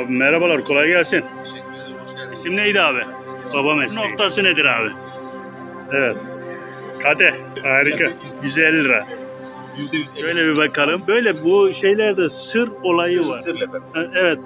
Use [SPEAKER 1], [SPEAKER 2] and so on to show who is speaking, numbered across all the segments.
[SPEAKER 1] Abi merhabalar, kolay gelsin.
[SPEAKER 2] Teşekkür ederim. Hoş geldiniz.
[SPEAKER 1] İsim neydi abi? Baba mesleği. Noktası nedir abi? Evet. Kadeh, harika. 150 lira.
[SPEAKER 2] Yüzde yüz.
[SPEAKER 1] Şöyle bir bakalım. Böyle bu şeylerde sır olayı var.
[SPEAKER 2] Sır efendim.
[SPEAKER 1] Evet,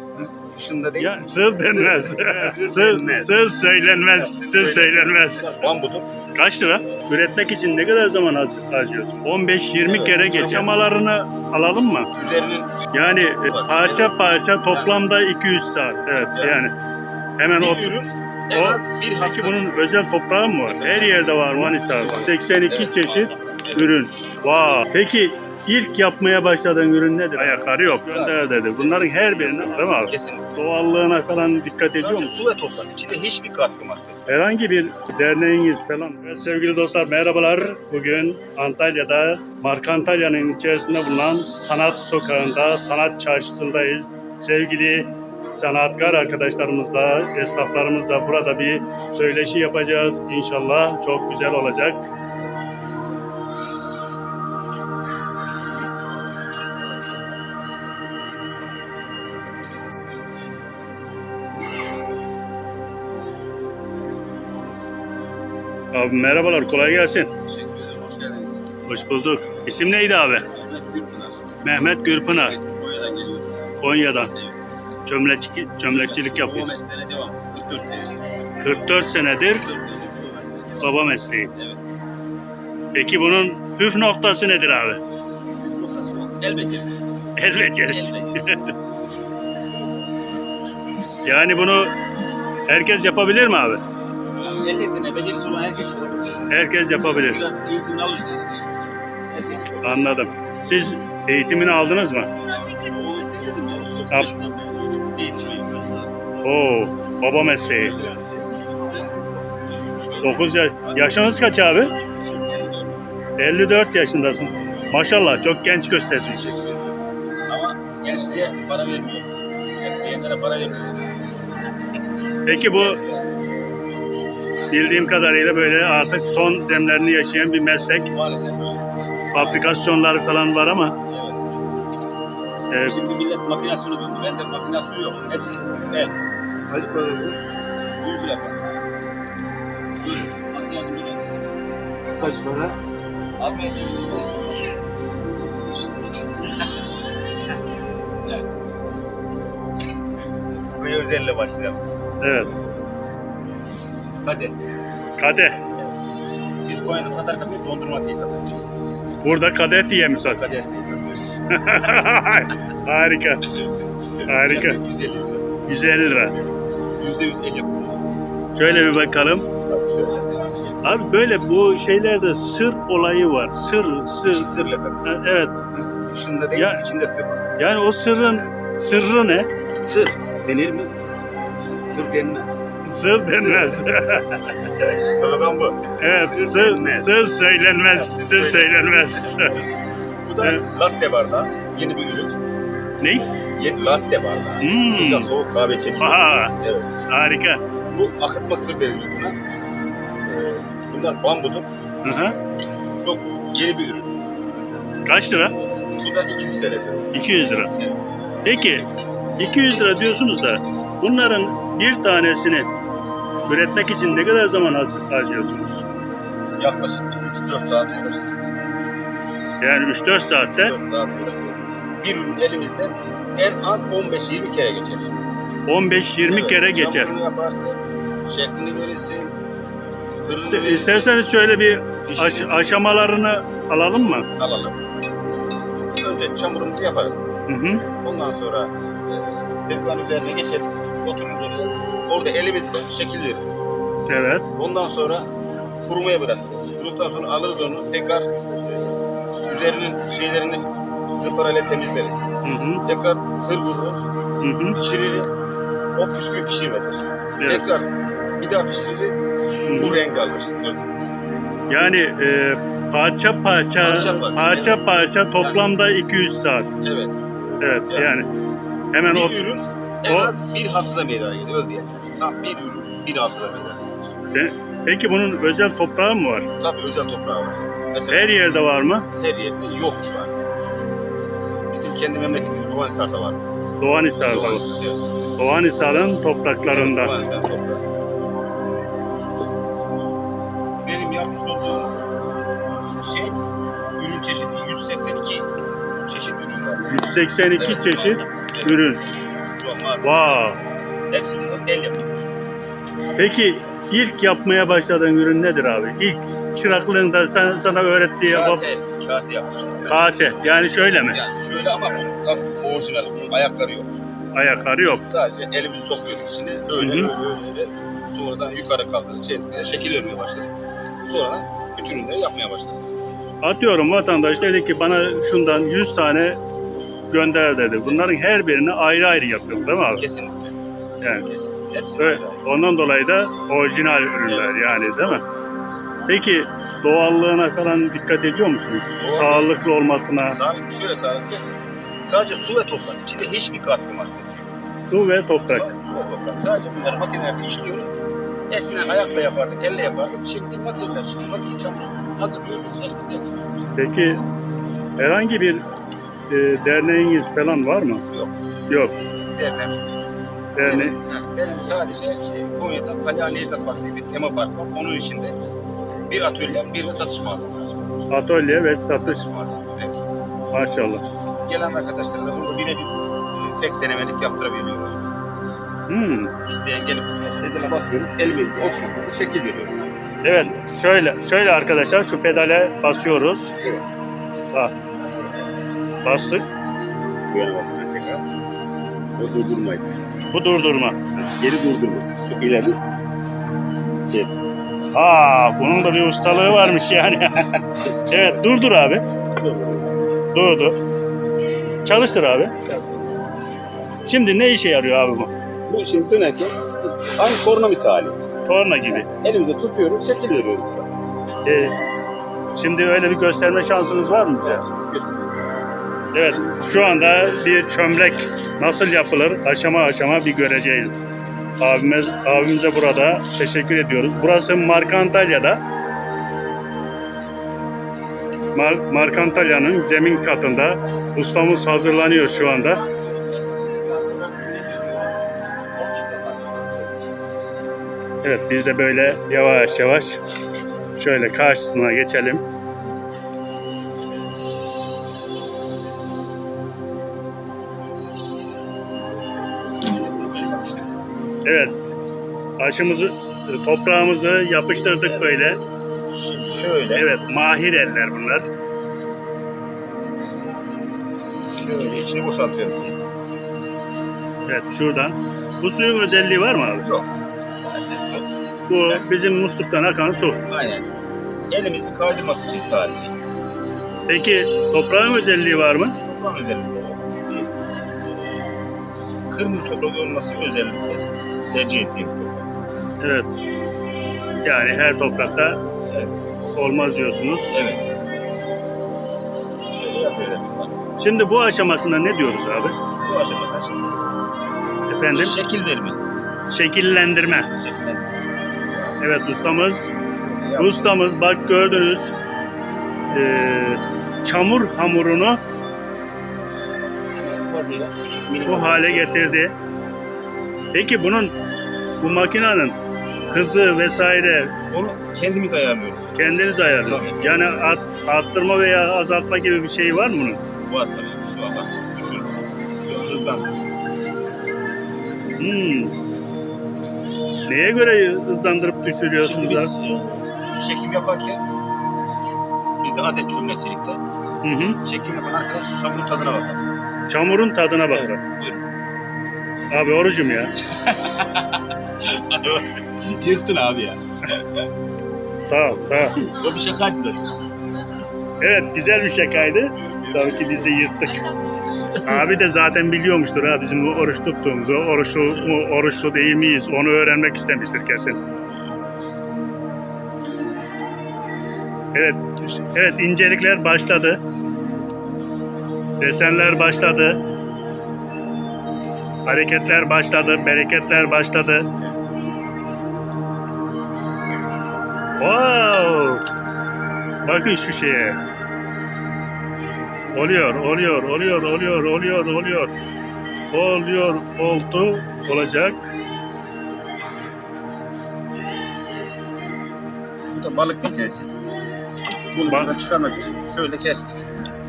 [SPEAKER 2] Dışında değil.
[SPEAKER 1] ya sır denmez. sır, sır söylenmez, sır söylenmez.
[SPEAKER 2] Bambudur.
[SPEAKER 1] Kaç lira? Üretmek için ne kadar zaman har- harcıyorsun? 15-20
[SPEAKER 2] Evet,
[SPEAKER 1] kere
[SPEAKER 2] çok
[SPEAKER 1] geçemalarını alalım mı?
[SPEAKER 2] Üzerinin
[SPEAKER 1] Yani e, parça parça toplamda 200 saat. Evet
[SPEAKER 2] Evet.
[SPEAKER 1] yani. Hemen o
[SPEAKER 2] bir ürün en
[SPEAKER 1] o-
[SPEAKER 2] az bir hafta.
[SPEAKER 1] Peki bunun özel toprağı mı var? Her yerde var Manisa'da. 82 çeşit ürün. Vay. Peki ilk yapmaya başladığın ürün nedir? Ayakları yok. Gönder dedi. Bunların her birine değil mi abi?
[SPEAKER 2] Kesinlikle.
[SPEAKER 1] Doğallığına falan dikkat ediyor
[SPEAKER 2] Sadece
[SPEAKER 1] musun?
[SPEAKER 2] su ve toprak. İçinde hiçbir katkı maddesi.
[SPEAKER 1] Herhangi bir derneğiniz falan. Evet sevgili dostlar merhabalar. Bugün Antalya'da Mark Antalya'nın içerisinde bulunan Sanat Sokağı'nda, Sanat Çarşısı'ndayız. Sevgili sanatkar arkadaşlarımızla, esnaflarımızla burada bir söyleşi yapacağız. İnşallah çok güzel olacak. Abi merhabalar, kolay gelsin.
[SPEAKER 2] Teşekkür ederim. Hoş geldiniz.
[SPEAKER 1] Hoş bulduk. İsim neydi abi?
[SPEAKER 2] Mehmet Gürpınar.
[SPEAKER 1] Mehmet Gürpınar,
[SPEAKER 2] Evet, Konya'dan geliyorum.
[SPEAKER 1] Konya'dan.
[SPEAKER 2] Evet.
[SPEAKER 1] Çömlekçi, çömlekçilik
[SPEAKER 2] Baba
[SPEAKER 1] yapıyor.
[SPEAKER 2] mesleğine devam. 44 sene.
[SPEAKER 1] 44 senedir
[SPEAKER 2] 44 senedir baba
[SPEAKER 1] baba mesleği.
[SPEAKER 2] Evet.
[SPEAKER 1] Peki bunun püf noktası nedir abi?
[SPEAKER 2] Püf noktası yok. El becerisi.
[SPEAKER 1] El becerisi.
[SPEAKER 2] El becerisi.
[SPEAKER 1] Yani bunu herkes yapabilir mi abi?
[SPEAKER 2] El yeteneği becerisi olan herkes yapabilir.
[SPEAKER 1] Herkes yapabilir.
[SPEAKER 2] Biraz eğitimini alırsa herkes yapabilir.
[SPEAKER 1] Anladım. Siz eğitimini aldınız mı?
[SPEAKER 2] O mesleği dedim ya. Çok
[SPEAKER 1] Yap.
[SPEAKER 2] yaşından beri eğitimim var.
[SPEAKER 1] Oo, baba mesleği. 9 yaş. Yaşınız kaç abi? 54 yaşındasınız. Maşallah çok genç gösteriyorsunuz.
[SPEAKER 2] Ama gençliğe para vermiyoruz. Bekleyenlere para vermiyoruz.
[SPEAKER 1] Peki bu bildiğim kadarıyla böyle artık son demlerini yaşayan bir meslek.
[SPEAKER 2] Maalesef öyle.
[SPEAKER 1] Fabrikasyonları falan var ama
[SPEAKER 2] Evet.
[SPEAKER 1] e,
[SPEAKER 2] Şimdi millet makinasyonu döndü. Ben de makinasyon yok. Hepsi el.
[SPEAKER 3] Kaç para bu?
[SPEAKER 2] 100 lira
[SPEAKER 3] kaç para?
[SPEAKER 2] Almayacağım. Evet. Buraya özelle başlayalım.
[SPEAKER 1] evet.
[SPEAKER 2] Hadi.
[SPEAKER 1] Kadeh.
[SPEAKER 2] Biz Konya'da satarken dondurma diye satıyoruz.
[SPEAKER 1] Burada kadeh diye mi sat?
[SPEAKER 2] Kadeh diye satıyoruz.
[SPEAKER 1] Harika. Harika.
[SPEAKER 2] 150 lira.
[SPEAKER 1] 150 lira.
[SPEAKER 2] Yüzde yüz el yapımı.
[SPEAKER 1] Şöyle bir bakalım.
[SPEAKER 2] Tabii şöyle.
[SPEAKER 1] Abi böyle bu şeylerde sır olayı var. Sır, sır.
[SPEAKER 2] İçi sırlı efendim.
[SPEAKER 1] Evet.
[SPEAKER 2] Dışında değil,
[SPEAKER 1] Ya-
[SPEAKER 2] içinde sır var.
[SPEAKER 1] Yani o sırrın sırrı ne?
[SPEAKER 2] Sır denir mi? Sır denmez.
[SPEAKER 1] Sır denmez.
[SPEAKER 2] Slogan bu.
[SPEAKER 1] evet,
[SPEAKER 2] Sır
[SPEAKER 1] sır, söylenmez, sır söylenmez.
[SPEAKER 2] Bu da latte bardağı. Yeni bir ürün.
[SPEAKER 1] ne?
[SPEAKER 2] Yeni latte bardağı.
[SPEAKER 1] Hmm.
[SPEAKER 2] Sıcak soğuk kahve çekiyor.
[SPEAKER 1] Aha,
[SPEAKER 2] Evet.
[SPEAKER 1] harika.
[SPEAKER 2] Bu akıtma sır deniliyor buna. Ee, Bunlar bambudur.
[SPEAKER 1] Hı hı.
[SPEAKER 2] Çok yeni bir ürün.
[SPEAKER 1] Kaç lira?
[SPEAKER 2] Bu da 200 TL.
[SPEAKER 1] 200 lira. Peki 200 lira diyorsunuz da bunların bir tanesini üretmek için ne kadar zaman har- harcıyorsunuz?
[SPEAKER 2] Yaklaşık 3-4 saat uğraşırız.
[SPEAKER 1] Yani 3-4 saatte
[SPEAKER 2] 3-4 saat. Bir ürün elimizde en az 15-20 kere geçer.
[SPEAKER 1] 15-20
[SPEAKER 2] Evet,
[SPEAKER 1] kere geçer.
[SPEAKER 2] çamurunu yaparsın, şeklini verirsin, sırrını verirsin.
[SPEAKER 1] İsterseniz şöyle bir aş- aşamalarını alalım mı?
[SPEAKER 2] alalım. Önce çamurumuzu yaparız.
[SPEAKER 1] Hı hı.
[SPEAKER 2] Ondan sonra e, tezgahın üzerine geçeriz. Otururuz oraya. Orada elimizle şekil veririz.
[SPEAKER 1] Evet.
[SPEAKER 2] Ondan sonra kurumaya bırakırız. Kuruduktan sonra alırız onu tekrar üzerinin şeylerini zımparayla temizleriz.
[SPEAKER 1] Hı hı.
[SPEAKER 2] Tekrar sır vururuz,
[SPEAKER 1] Hı hı.
[SPEAKER 2] pişiririz. O püsküyü pişirmedir.
[SPEAKER 1] Evet.
[SPEAKER 2] Tekrar bir daha pişiririz.
[SPEAKER 1] Hı
[SPEAKER 2] Bu rengi alır. Sır.
[SPEAKER 1] Yani e, parça parça
[SPEAKER 2] Parça parça.
[SPEAKER 1] parça parça toplamda 200 saat.
[SPEAKER 2] Evet.
[SPEAKER 1] Evet
[SPEAKER 2] Yani.
[SPEAKER 1] yani hemen o
[SPEAKER 2] Bir ürün en
[SPEAKER 1] o-
[SPEAKER 2] az bir haftada meydana gelir. Öyle diyelim. Tam bir ürün bir haftada meydana gelir.
[SPEAKER 1] Peki bunun özel toprağı mı var?
[SPEAKER 2] Tabii özel toprağı var. Mesela
[SPEAKER 1] Her yerde var mı?
[SPEAKER 2] her yerde yok şu an. Bizim kendi memleketimiz Doğanisar'da var.
[SPEAKER 1] Doğanisar'da var.
[SPEAKER 2] Doğanisar, evet.
[SPEAKER 1] Doğanhisar'ın topraklarında.
[SPEAKER 2] Toprağı. Benim yapmış olduğum şey ürün çeşidi 182 çeşit ürün var.
[SPEAKER 1] 182 çeşit
[SPEAKER 2] Evet.
[SPEAKER 1] ürün.
[SPEAKER 2] Şu an mağazada.
[SPEAKER 1] Vay.
[SPEAKER 2] Hepsi bunlar el yapımı.
[SPEAKER 1] Peki ilk yapmaya başladığın ürün nedir abi? İlk çıraklığında sen, sana öğrettiği bab-
[SPEAKER 2] Kase, kase yapmışlar.
[SPEAKER 1] kase. Yani şöyle mi?
[SPEAKER 2] Yani şöyle ama bu tam orijinal. Bunun ayakları yok.
[SPEAKER 1] Ayakları yok.
[SPEAKER 2] Sadece elimizi sokuyorduk içine. Öyle
[SPEAKER 1] Hı hı.
[SPEAKER 2] öyle öyle. Sonradan yukarı kaldırdık. Şey, şekil vermeye başladık. Sonra bütün ürünleri yapmaya başladık.
[SPEAKER 1] Atıyorum vatandaş dedi ki bana şundan 100 tane gönder dedi. Bunların her birini ayrı ayrı yapıyorum değil mi abi?
[SPEAKER 2] Kesinlikle.
[SPEAKER 1] Yani
[SPEAKER 2] Kesinlikle. Hepsi
[SPEAKER 1] Evet, ondan dolayı da orijinal ürünler yani değil mi? Peki doğallığına falan dikkat ediyor musunuz?
[SPEAKER 2] Doğal.
[SPEAKER 1] Sağlıklı olmasına,
[SPEAKER 2] Sağlıklı şöyle sağlıklı. Sadece su ve toprak. İçinde hiçbir katkı maddesi yok.
[SPEAKER 1] su ve toprak.
[SPEAKER 2] Su ve toprak. Sadece bunları makinelerde işliyoruz. Eskiden ayakla yapardık, elle yapardık. Şimdi makineler çıktı. Makine çamur hazırlıyoruz, yapıyoruz.
[SPEAKER 1] Peki herhangi bir e, derneğiniz falan var mı?
[SPEAKER 2] Yok.
[SPEAKER 1] Yok.
[SPEAKER 2] Dernek.
[SPEAKER 1] Dernek.
[SPEAKER 2] Benim, ha, benim sadece e, Konya'da Kalya Necdet Park diye bir tema park var. Onun içinde bir atölye, bir de satış mağazası var.
[SPEAKER 1] Atölye ve satış
[SPEAKER 2] Satış mağazası. Evet.
[SPEAKER 1] maşallah.
[SPEAKER 2] Gelen arkadaşlar da burada birebir e, tek denemelik yaptırabiliyorlar.
[SPEAKER 1] Hmm.
[SPEAKER 2] İsteyen gelip pedale basıyorum, elimizle otomatik şekil veriyor.
[SPEAKER 1] Evet şöyle şöyle arkadaşlar şu pedale basıyoruz.
[SPEAKER 2] Evet.
[SPEAKER 1] Bak. Bastık.
[SPEAKER 2] Bu yana basınca tekrar. O durdurmayı.
[SPEAKER 1] Bu durdurma.
[SPEAKER 2] Geri durdurma. Çok ileri.
[SPEAKER 1] Aa bunun da bir ustalığı varmış yani. evet durdur abi. Durdu. Çalıştır abi. Şimdi ne işe yarıyor abi bu?
[SPEAKER 2] Bu işin dönerken aynı korna misali.
[SPEAKER 1] Torna gibi.
[SPEAKER 2] Elimizde tutuyoruz, şekil veriyoruz.
[SPEAKER 1] Ee, şimdi öyle bir gösterme şansınız var mı bize? Evet, şu anda bir çömlek nasıl yapılır aşama aşama bir göreceğiz. Abimiz, abimize burada teşekkür ediyoruz. Burası Markantalya'da. Mar Markantalya'nın zemin katında. Ustamız hazırlanıyor şu anda. Evet, biz de böyle yavaş yavaş şöyle karşısına geçelim. Evet. Aşımızı, toprağımızı yapıştırdık böyle.
[SPEAKER 2] Şimdi şöyle,
[SPEAKER 1] Evet, mahir eller bunlar.
[SPEAKER 2] şöyle içini boşaltıyoruz.
[SPEAKER 1] Evet, şuradan. Bu suyun özelliği var mı abi?
[SPEAKER 2] Yok. Sadece su.
[SPEAKER 1] Bu bizim musluktan akan su.
[SPEAKER 2] Aynen. Elimizi kaydırması için sadece.
[SPEAKER 1] Peki toprağın özelliği var mı?
[SPEAKER 2] Toprak özellikle. Kırmızı toprak olması özellikle tercih ettiğim toprak.
[SPEAKER 1] Evet. Yani her toprakta
[SPEAKER 2] Evet.
[SPEAKER 1] olmaz diyorsunuz.
[SPEAKER 2] Evet. Şöyle yapıyoruz. Bak,
[SPEAKER 1] Şimdi bu aşamasına ne diyoruz abi?
[SPEAKER 2] Bu aşaması şimdi.
[SPEAKER 1] Efendim?
[SPEAKER 2] Şekil verme.
[SPEAKER 1] Şekillendirme.
[SPEAKER 2] Şekil
[SPEAKER 1] Evet ustamız
[SPEAKER 2] Yap.
[SPEAKER 1] Ustamız bak gördünüz eee, çamur hamurunu bu hale getirdi. Peki bunun bu makinenin hızı vesaire
[SPEAKER 2] Onu kendimiz ayarlıyoruz.
[SPEAKER 1] kendiniz ayarlıyorsunuz.
[SPEAKER 2] Tabii.
[SPEAKER 1] Yani at, arttırma veya azaltma gibi bir şey var mı bunun?
[SPEAKER 2] Var tabii. Şu an bak. Düşün. Şu an hızlandı.
[SPEAKER 1] Hmm. Neye göre hızlandırıp
[SPEAKER 2] Şimdi
[SPEAKER 1] düşürüyorsunuz
[SPEAKER 2] biz
[SPEAKER 1] abi?
[SPEAKER 2] e, çekim yaparken bizde adet çömlekçilikte
[SPEAKER 1] Hı hı.
[SPEAKER 2] çekim yapan arkadaş çamurun tadına bakar.
[SPEAKER 1] Çamurun tadına bakar.
[SPEAKER 2] Buyurun.
[SPEAKER 1] Abi orucum ya.
[SPEAKER 2] Yırttın abi ya.
[SPEAKER 1] Sağ ol, sağ ol.
[SPEAKER 2] O bir şakaydı zaten.
[SPEAKER 1] Evet güzel bir şakaydı. Tabii ki biz de yırttık. Abi de zaten biliyormuştur ha bizim bu oruç tuttuğumuzu. Oruçlu mu, oruçlu değil miyiz onu öğrenmek istemiştir kesin. Evet, evet incelikler başladı. Desenler başladı. Hareketler başladı, bereketler başladı. Wow! Bakın şu şeye. Oluyor, oluyor, oluyor, oluyor, oluyor, oluyor. oluyor, oldu, olacak.
[SPEAKER 2] Bu da balık lisesi. Bunu
[SPEAKER 1] Bak-
[SPEAKER 2] buradan çıkarmak için şöyle kestik.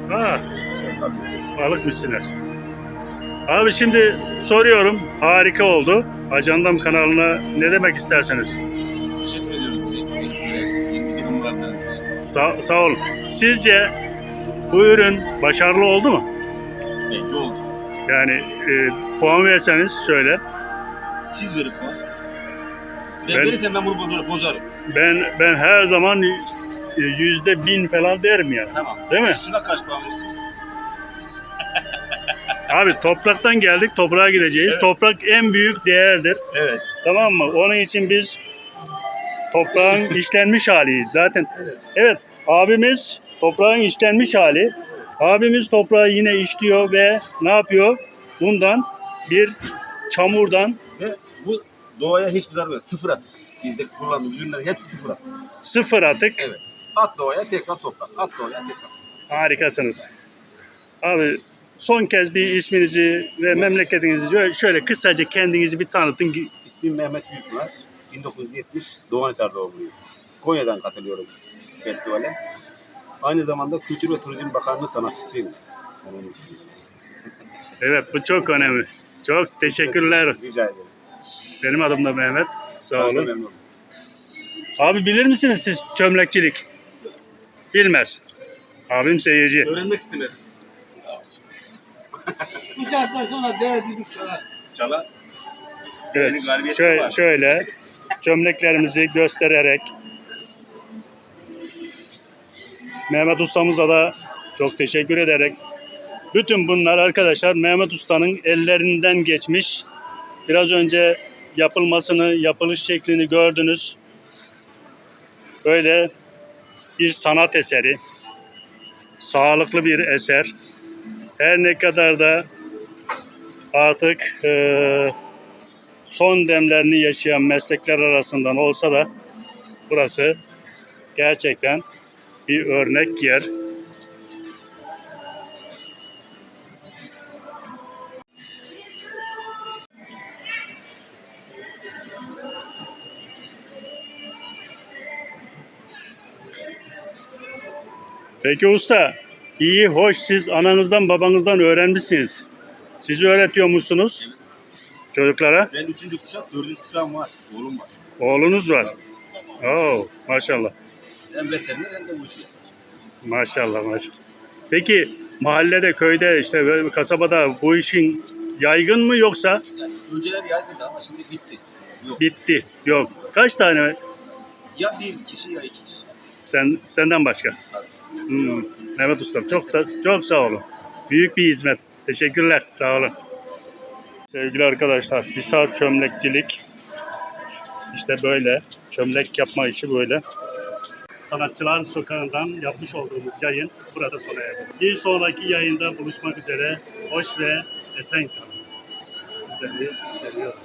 [SPEAKER 1] Ha,
[SPEAKER 2] Şöyle
[SPEAKER 1] balık mısınız? Abi şimdi soruyorum. Harika oldu. Ajandam kanalına ne demek isterseniz?
[SPEAKER 2] Teşekkür için.
[SPEAKER 1] Sa- sağ olun. Sizce bu ürün başarılı oldu mu?
[SPEAKER 2] Bence oldu.
[SPEAKER 1] Yani e, puan verseniz şöyle.
[SPEAKER 2] Siz verin bana. Ben,
[SPEAKER 1] Ben-
[SPEAKER 2] verirsem ben bunu bozarım. bozarım.
[SPEAKER 1] Ben ben her zaman e, yüzde bin falan derim ya.
[SPEAKER 2] Tamam.
[SPEAKER 1] Değil mi?
[SPEAKER 2] Şuna kaç puan verirsiniz?
[SPEAKER 1] Abi topraktan geldik, toprağa gideceğiz.
[SPEAKER 2] Evet.
[SPEAKER 1] Toprak en büyük değerdir.
[SPEAKER 2] Evet.
[SPEAKER 1] Tamam mı? Onun için biz toprağın işlenmiş haliyiz. Zaten
[SPEAKER 2] Evet.
[SPEAKER 1] evet abimiz toprağın işlenmiş hali. Abimiz toprağı yine işliyor ve ne yapıyor? Bundan bir çamurdan
[SPEAKER 2] Ve bu doğaya hiçbir zarar vermez. Sıfır atık. Bizde kullandığımız ürünlerin hepsi sıfır atık.
[SPEAKER 1] sıfır atık.
[SPEAKER 2] Evet. At doğaya tekrar toprak. At doğaya tekrar.
[SPEAKER 1] Harikasınız. Abi son kez bir isminizi ve memleketinizi şöyle- kısaca kendinizi bir tanıtın.
[SPEAKER 2] İsmim Mehmet Büyükpınar. 1970 Doğanisar doğumluyum. Konya'dan katılıyorum festivale. Aynı zamanda Kültür ve Turizm Bakanlığı sanatçısıyım.
[SPEAKER 1] Evet bu çok önemli. Çok teşekkürler.
[SPEAKER 2] Rica ederim.
[SPEAKER 1] Benim adım da Mehmet. Sağ olun.
[SPEAKER 2] memnun oldum.
[SPEAKER 1] Abi bilir misiniz siz çömlekçilik? Bilmez. Abim seyirci.
[SPEAKER 2] Öğrenmek istemedim.
[SPEAKER 4] Bu saatten sonra değer düdük çalar.
[SPEAKER 2] Çala.
[SPEAKER 1] Evet. Şöyle,
[SPEAKER 2] var.
[SPEAKER 1] şöyle çömleklerimizi göstererek Mehmet ustamıza da çok teşekkür ederek bütün bunlar arkadaşlar Mehmet Usta'nın ellerinden geçmiş. Biraz önce yapılmasını, yapılış şeklini gördünüz. Böyle bir sanat eseri. Sağlıklı bir eser. Her ne kadar da artık eee son demlerini yaşayan meslekler arasından olsa da burası gerçekten bir örnek yer. Peki usta, iyi, hoş siz ananızdan babanızdan öğrenmişsiniz. Sizi öğretiyor musunuz çocuklara?
[SPEAKER 2] Ben üçüncü kuşak, dördüncü kuşağım var. Oğlum var.
[SPEAKER 1] Oğlunuz var. Oo, maşallah.
[SPEAKER 2] Hem veteriner hem de bu işi.
[SPEAKER 1] Maşallah maşallah. Peki mahallede, köyde, işte böyle kasabada bu işin yaygın mı yoksa
[SPEAKER 2] Yani önceler yaygındı ama şimdi bitti. Yok.
[SPEAKER 1] bitti? Yok. Kaç tane
[SPEAKER 2] Ya bir kişi ya iki kişi.
[SPEAKER 1] sen senden başka? Hmm. Mehmet Ustam çok da, çok sağ olun. Büyük bir hizmet. Teşekkürler. Sağ olun. Sevgili arkadaşlar, Hisar çömlekçilik işte böyle. Çömlek yapma işi böyle. Sanatçılar Sokağı'ndan yapmış olduğumuz yayın burada sona erdi. Bir sonraki yayında buluşmak üzere. Hoş ve esen kalın. Sizleri seviyorum.